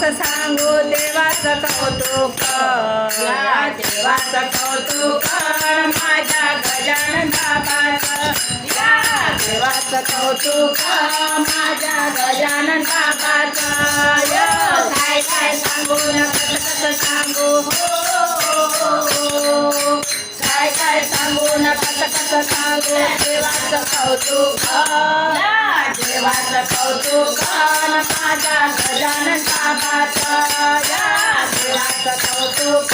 कसं सांगू देवाचं कौतुक. या देवाचं कौतुक माझ्या गजानन बाबाचं. या देवाचं कौतुक माझ्या गजानन बाबाचं. य काय काय सांगू न कसं कसं सांगू हो. काय काय सांगू न कसं कसं सांगू देवाचं कौतुक देवाचं कौतुक न माझ्या गजानन बाबाचं. देवाचं कौतुक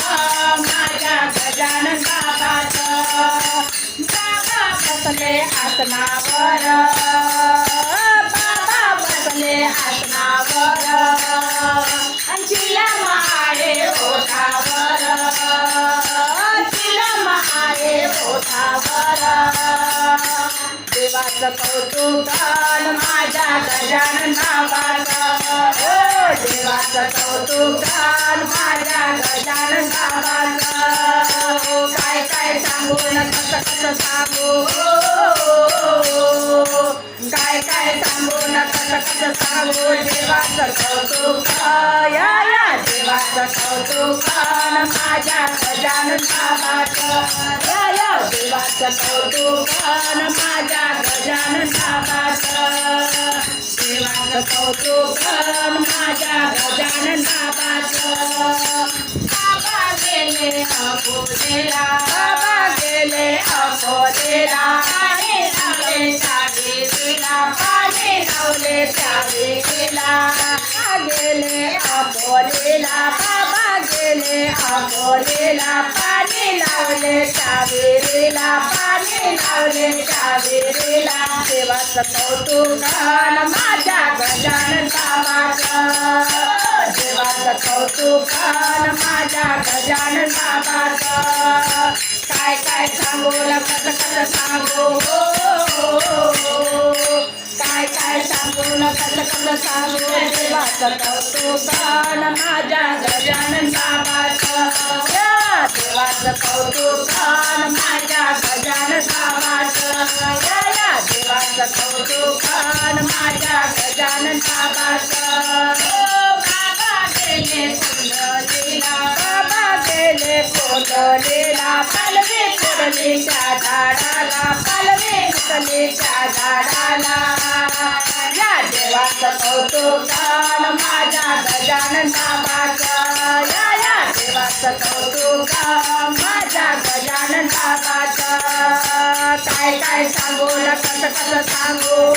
माझ्या गजान बाबाचं. बाबा बसले आसनावर. देवाचं कौतुक माझ्या गजानन बाबाचं ओ देवाचं कौतुक माझ्या गजानन बाबाचं काय काय सांगू न कसं कसं सांगू? काय काय सांगू न कसं कसं सांगू? देवाचं कौतुक या या. देवाचं कौतुक माझ्या गजानन बाबाचं या या. देवाचं कौतुक माझ्या गजानन बाबाचं देवाचं कौतुक माझ्या गजानन बाबाचं बाबा गेले अकोलेला बाबा गेले. अकोलेला पाणी लावले चावेला पाणी लावले चावेला गेले अकोलेला बाबा गेले अकोलेला लावले कावेरीला पाणी लावले कावेरीला देवाचं कौतुक माझ्या गजानन बाबाचं. देवाचं कौतुक माझ्या गजानन बाबाचं. काय काय सांगू न कसं कसं सांगू? काय काय सांगू न कसं कसं सांगू? देवाचं कौतुक माझ्या गजानन बाबाचं. देवाचं कौतुक माझ्या गजान बाबाचं. या या देवाचं कौतुक माझ्या गजानन बाबाचं. ओ बाबा गेले कुंडलीला बाबा गेले कुंडलीला पालवे कुंडलीच्या झाडाला पालवे कुंडलीच्या झाडाला. या देवाचं कौतुक माझ्या गजानन बाबाचं. या या देवाचं कौतुक कसं सांगू?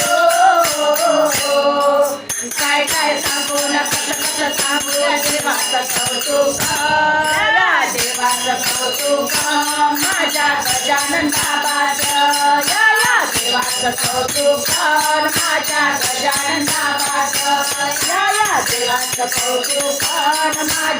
काय काय सांगू? ना कसं कसं सांगू? देवाचं कौतुक या देवाचं कौतुक माझ्या गजानन बाबाचं. या या देवाचं कौतुक माझ्या गजानन बाबाचं. या या देवाचं कौतुक माझ्या